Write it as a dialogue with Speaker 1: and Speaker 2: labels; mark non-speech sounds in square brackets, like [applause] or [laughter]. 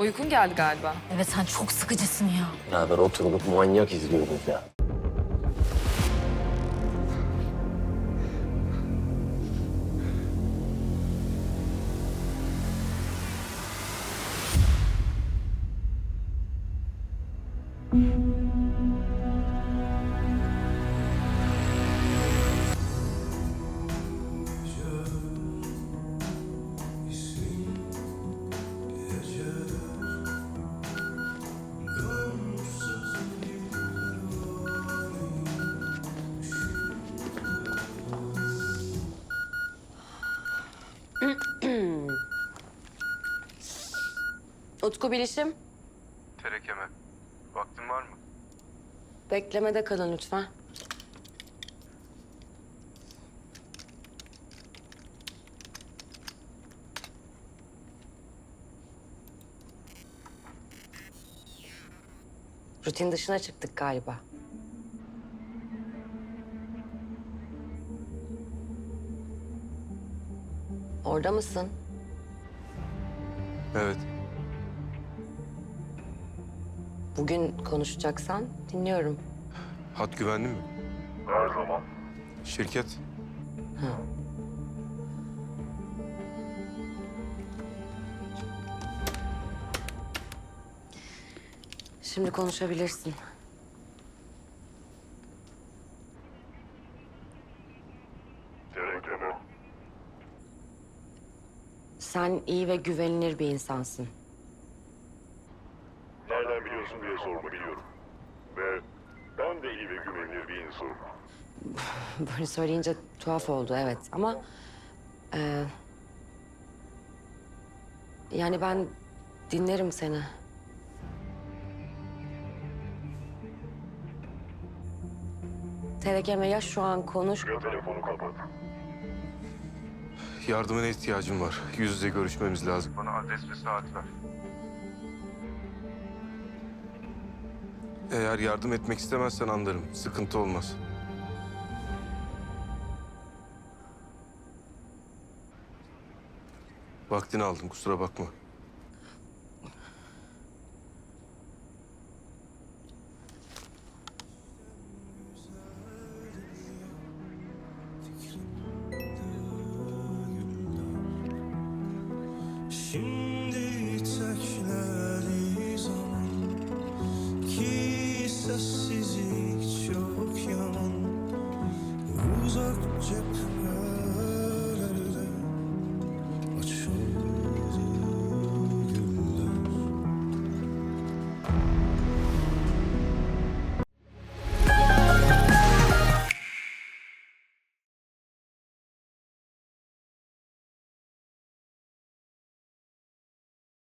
Speaker 1: Uykun geldi galiba.
Speaker 2: Evet sen çok sıkıcısın ya.
Speaker 3: Beraber oturduk manyak izliyoruz ya.
Speaker 4: Utku Bilişim,
Speaker 5: Terekeme. Vaktin var mı?
Speaker 4: beklemede kalın lütfen. Rutin dışına çıktık galiba. Orada mısın?
Speaker 5: Evet.
Speaker 4: Bugün konuşacaksan dinliyorum.
Speaker 5: Hat güvenli mi? Her zaman. Şirket?
Speaker 4: Şimdi konuşabilirsin.
Speaker 6: Terekeme.
Speaker 4: Sen iyi ve güvenilir bir insansın.
Speaker 6: Biliyorsun diye sorma biliyorum. Ve ben de iyi ve güvenilir bir insanım. [sighs]
Speaker 4: Böyle söyleyince tuhaf oldu evet ama... eee, yani ben dinlerim seni. Terekeme ya şu an konuş...
Speaker 6: Ya telefonu kapat.
Speaker 5: Yardımına ihtiyacım var. Yüz yüze görüşmemiz lazım. Bana adres ve saat ver. Eğer yardım etmek istemezsen anlarım. Sıkıntı olmaz. Vaktini aldım kusura bakma.
Speaker 7: Şimdi